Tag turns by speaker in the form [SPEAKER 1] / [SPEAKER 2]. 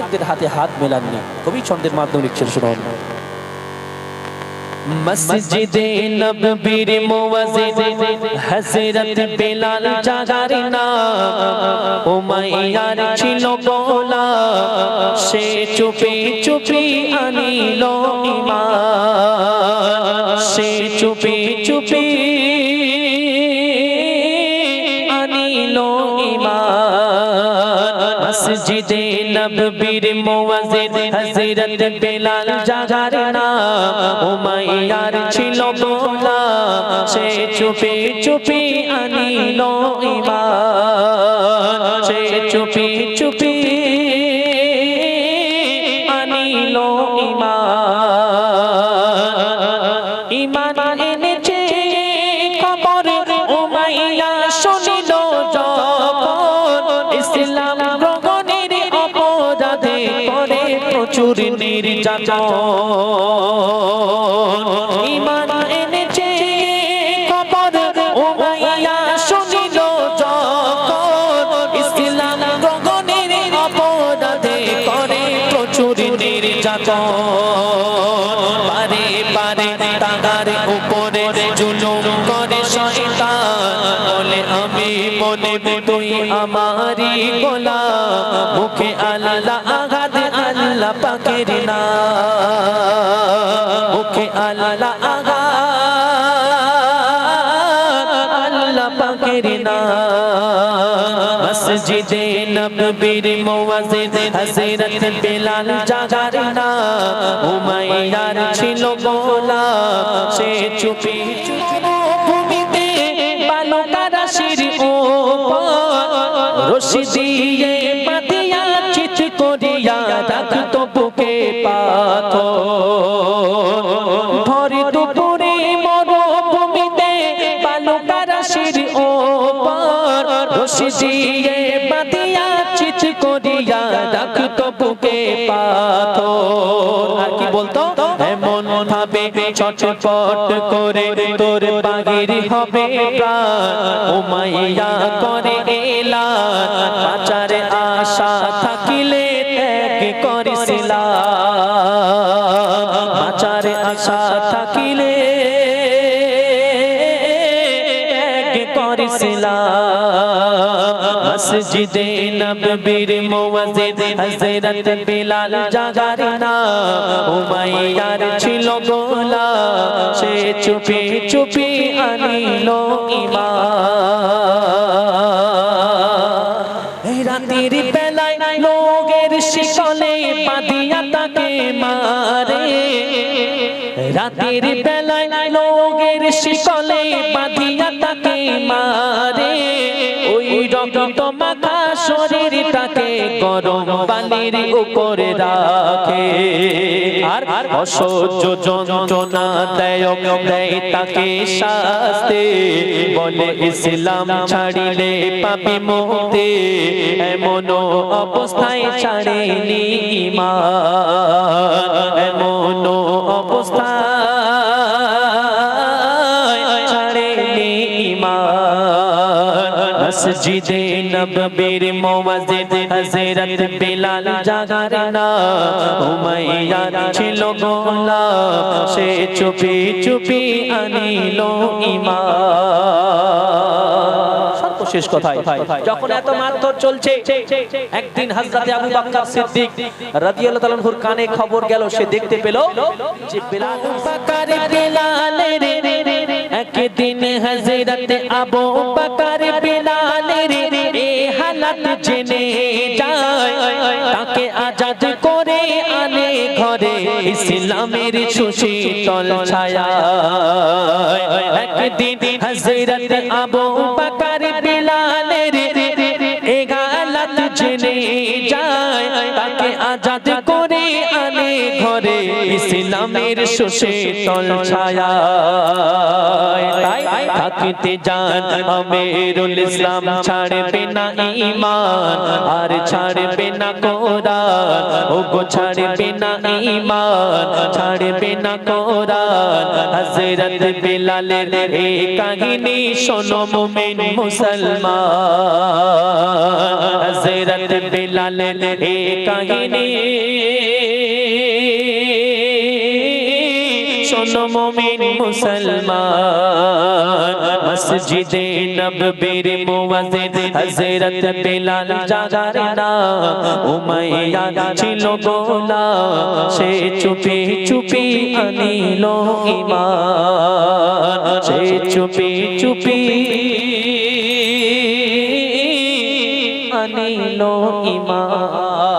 [SPEAKER 1] কাফেরদের হাতে হাত মেলাননি। কবি ছন্দের মাধ্যমে লিখছেন, শুনুন। মসজিদে নববীর মুয়াজ্জিন হযরত বেলাল জাগার উমাইয়ার ছিল গোলা সে চুপি চুপি আনিল ঈমান সে চুপি চুপি মসজিদে নববীর মুয়াজ্জিন হযরত বেলাল জাগার নাম, উমাইয়ার ছিল বোলা সে চুপি চুপি আনিল ঈমান সে চুপি চুপি প্রচুর নির্যাতন। ঈমান এনেছে খবর উমাইয়া শুনিল যখন। ইসলাম গগনের অপরাধে করে প্রচুর নির্যাতন। মনে তুই আমারি গোলা মুখে আল্লাহ আঘাত, আল্লাহ পাকের না মুখে আল্লাহ আঘাত, আল্লাহ পাকের না মসজিদে নববীর মুয়াজ্জিন হযরত বেলাল জাগার না উমাইয়ার ছিল গোলা সে চুপি ভূমিতে রশি দিয়ে রাখতো বুকে পাথর। আর কি বলতো? এমন ভাবে চটপট করে তোর বাগির হবে উমাইয়া করে এলান। বাঁচার আশা থাকিলে ত্যাগ করিছিলাম। বাঁচার আশা থাকিলে ত্যাগ করিছিলাম। মসজিদে নববীর মুয়াজ্জিন হযরত বিলাল জাগার না উমাইয়ার ছিল গোলা। সে চুপি চুপি আনিল ঈমান এই রাতের বেলায় লোকের শিকলে বাঁধিয়া তাকে মারে। রাতের বেলায় লোকের শিকলে বাঁধিয়া তাকে মারে। রক্ত মাখা শরীরটাকে গরম পানির উপরে রাখে আর অসহ্য যন্ত্রণা দেয় দেয় তাকে শাস্তি বলে ইসলাম ছাড়িলে পাপি এমন অবস্থায় ছাড়েনি এমন ছাড়েনি মসজিদে নববীর মুয়াজ্জিন হযরত বিলাল জাগার না উমাইয়ার ছিল গোলাম সে চুপি চুপি আনিল ঈমান সর্বশেষ কথায় যখন এত মারধর চলছে একদিন হযরতে আবু বকর সিদ্দিক রাদিয়াল্লাহু তাআলার কানে খবর গেল সে দেখতে পেল যে বিলাল বকর বিলালের একদিন হযরতে আবু বকর বিলালের এই হালাত জেনে যায় তাকে আজাদ করে আনে ঘরে ইসলামের সুশীতল ছায়া একদিন হযরত আবু বকর বিলালের এই হালাত জেনে যায় তাকে আজাদ করে আনে ইসলামের শোষে তল ছায়া তাই থাকিতে যান আমিরুল ইসলাম ছাড়বে না ঈমান আর ছাড়বে না কোরআন। ও গো ছাড়বে না ঈমান ছাড়বে না কোরআন। হযরত বিলালের এই কাহিনী শোনো মুমিন মুসলমান। হযরত বিলালের এই কাহিনী শোনো মুমিন মুসলমান। মসজিদে নববীর মুয়াজ্জিন হযরত বিলাল জাগার না উমাইয়া ছিল গোলা সে চুপি চুপি আনিল ঈমান। সে চুপি চুপি আনিল ঈমান।